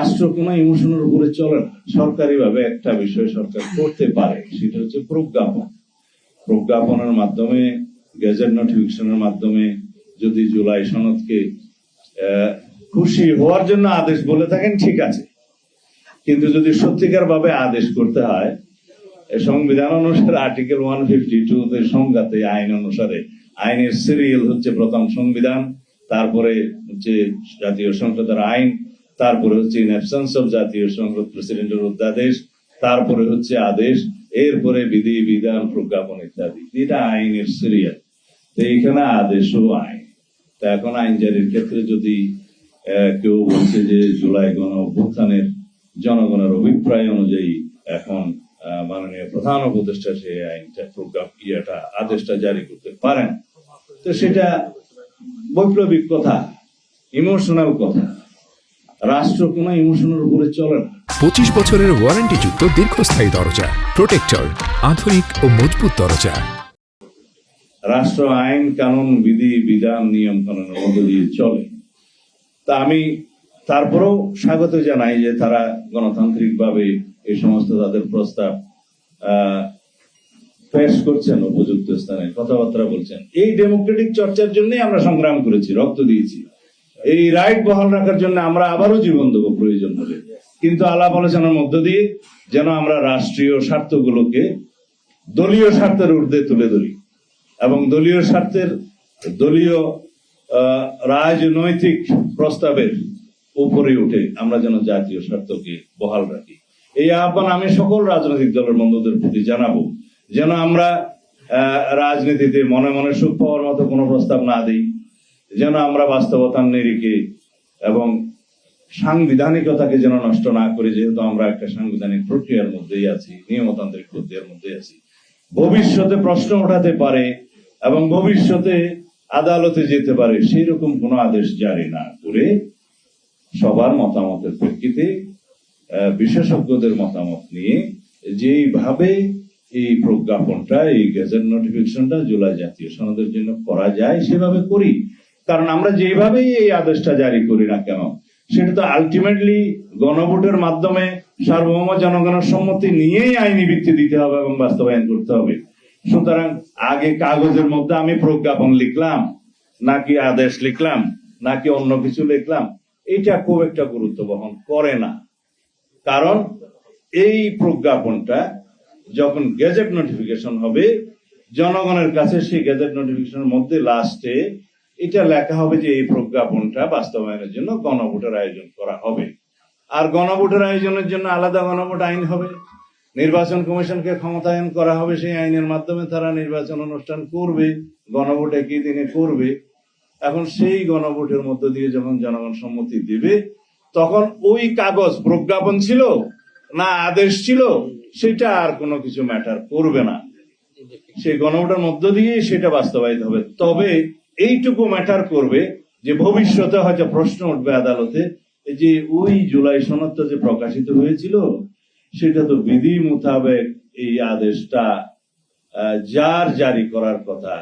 রাষ্ট্র কোনো ইমোশনের উপরে চলে না সরকারি ভাবে একটা বিষয় সরকার করতে পারে, সেটা হচ্ছে প্রজ্ঞাপন। প্রজ্ঞাপনের মাধ্যমে, গেজেট নোটিফিকেশনের মাধ্যমে যদি জুলাই সনদকে খুশি হওয়ার জন্য আদেশ বলে থাকেন, ঠিক আছে। কিন্তু যদি সত্যিকার ভাবে আদেশ করতে হয় সংবিধান অনুসারে আর্টিকেল ওয়ান ফিফটি টু সংজ্ঞাতে আইন অনুসারে, আইনের সিরিয়াল হচ্ছে প্রথম সংবিধান, তারপরে হচ্ছে জাতীয় সংসদের আইন তারপরে হচ্ছে ইন অ্যাবসেন্স অফ জাতীয় সংসদ প্রেসিডেন্টের অধ্যাদেশ, তারপরে হচ্ছে আদেশ, এরপরে বিধি, বিধান, প্রজ্ঞাপন ইত্যাদি। এটা আইনের সিরিয়াল তো এইখানে আদেশও আইন। তা এখন আইন জারির ক্ষেত্রে যদি কেউ বলছে যে জুলাই গণ অভ্যুত্থানের জনগণের অভিপ্রায় অনুযায়ী এখন মাননীয় প্রধান উপদেষ্টা সে আইনটা প্রজ্ঞা, ইয়েটা, আদেশটা জারি করতে পারেন। তো সেটা বৈপ্লবিক কথা, ইমোশনাল কথা। রাষ্ট্র কোনো ইমোশনের উপরে চলে না। পঁচিশ বছরের ওয়ারেন্টিযুক্ত দীর্ঘস্থায়ী দরজা প্রোটেক্টর আধুনিক ও মজবুত দরজা। রাষ্ট্র আইন কানুন বিধি বিধান নিয়ম কানুনের মধ্য দিয়ে চলে। তা আমি তারপরেও স্বাগত জানাই যে তারা গণতান্ত্রিক ভাবে এই সমস্ত তাদের প্রস্তাব আহ, পেশ করছেন উপযুক্ত স্থানে কথাবার্তা বলছেন। এই ডেমোক্রেটিক চর্চার জন্যই আমরা সংগ্রাম করেছি রক্ত দিয়েছি। এই রাইট বহাল রাখার জন্য আমরা আবারও জীবন দেবো প্রয়োজন হলে কিন্তু আলাপ আলোচনার মধ্য দিয়ে যেন আমরা রাষ্ট্রীয় স্বার্থগুলোকে দলীয় স্বার্থের ঊর্ধ্বে তুলে ধরি এবং দলীয় স্বার্থের দলীয় রাজনৈতিক প্রস্তাবের উপরে উঠে আমরা যেন জাতীয় স্বার্থকে বহাল রাখি। এই আহ্বান আমি সকল রাজনৈতিক দলের বন্ধুদের প্রতি জানাব যেন আমরা রাজনীতিতে মনে মনে সুখ পাওয়ার মতো কোনো প্রস্তাব না দিই। যেন আমরা বাস্তবতার নিরিখে এবং সাংবিধানিকতাকে যেন নষ্ট না করি, যেহেতু আমরা একটা সাংবিধানিক প্রক্রিয়ার মধ্যেই আছি, নিয়মতান্ত্রিক প্রক্রিয়ার মধ্যেই আছি। ভবিষ্যতে প্রশ্ন ওঠাতে পারে এবং ভবিষ্যতে আদালতে যেতে পারে সেই রকম কোনো আদেশ জারি না করে সবার মতামতের প্রেক্ষিতে বিশেষজ্ঞদের মতামত নিয়ে যেইভাবে এই প্রজ্ঞাপনটা, এই গেজেট নোটিফিকেশনটা জুলাই জাতীয় সনদের জন্য করা যায়, সেভাবে করি। কারণ আমরা যেভাবেই এই আদেশটা জারি করি না কেন, সেটা তো আলটিমেটলি গণভোটের মাধ্যমে সার্বভৌম জনগণের সম্মতি নিয়েই আইনি ভিত্তি দিতে হবে এবং বাস্তবায়ন করতে হবে। সুতরাং আগে কাগজের মধ্যে আমি প্রজ্ঞাপন লিখলাম, নাকি আদেশ লিখলাম, নাকি অন্য কিছু লিখলাম, এটা খুব একটা গুরুত্ব বহন করে না। কারণ এই প্রজ্ঞাপনটা যখন গেজেট নোটিফিকেশন হবে, জনগণের কাছে সেই গেজেট নোটিফিকেশনের মধ্যে লাস্টে এটা লেখা হবে যে এই প্রজ্ঞাপনটা বাস্তবায়নের জন্য গণভোটের আয়োজন করা হবে। আর গণভোটের আয়োজনের জন্য আলাদা গণভোট আইন হবে। নির্বাচন কমিশনকে ক্ষমতায়ন করা হবে, সেই আইনের মাধ্যমে তারা নির্বাচন অনুষ্ঠান করবে, গণভোট একই দিনে করবে। এখন সেই গণভোটের মধ্য দিয়ে যখন জনগণ সম্মতি দেবে, তখন ওই কাগজ প্রজ্ঞাপন ছিল না আদেশ ছিল, সেটা আর কোনো কিছু ম্যাটার করবে না। সেই গণভোটের মধ্য দিয়ে সেটা বাস্তবায়িত হবে। তবে এইটুকু ম্যাটার করবে যে ভবিষ্যতে হয়তো প্রশ্ন উঠবে আদালতে যে ওই জুলাই সনদটা যে প্রকাশিত হয়েছিল, সেটা তো বিধি মোতাবেক এই আদেশটা যার জারি করার কথা,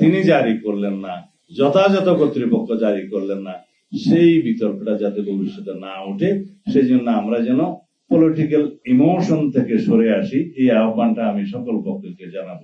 তিনি জারি করলেন না, যথাযথ কর্তৃপক্ষ জারি করলেন না, সেই বিতর্কটা যাতে ভবিষ্যতে না ওঠে সেই জন্য আমরা যেন পলিটিক্যাল ইমোশন থেকে সরে আসি, এই আহ্বানটা আমি সকল পক্ষকে জানাব।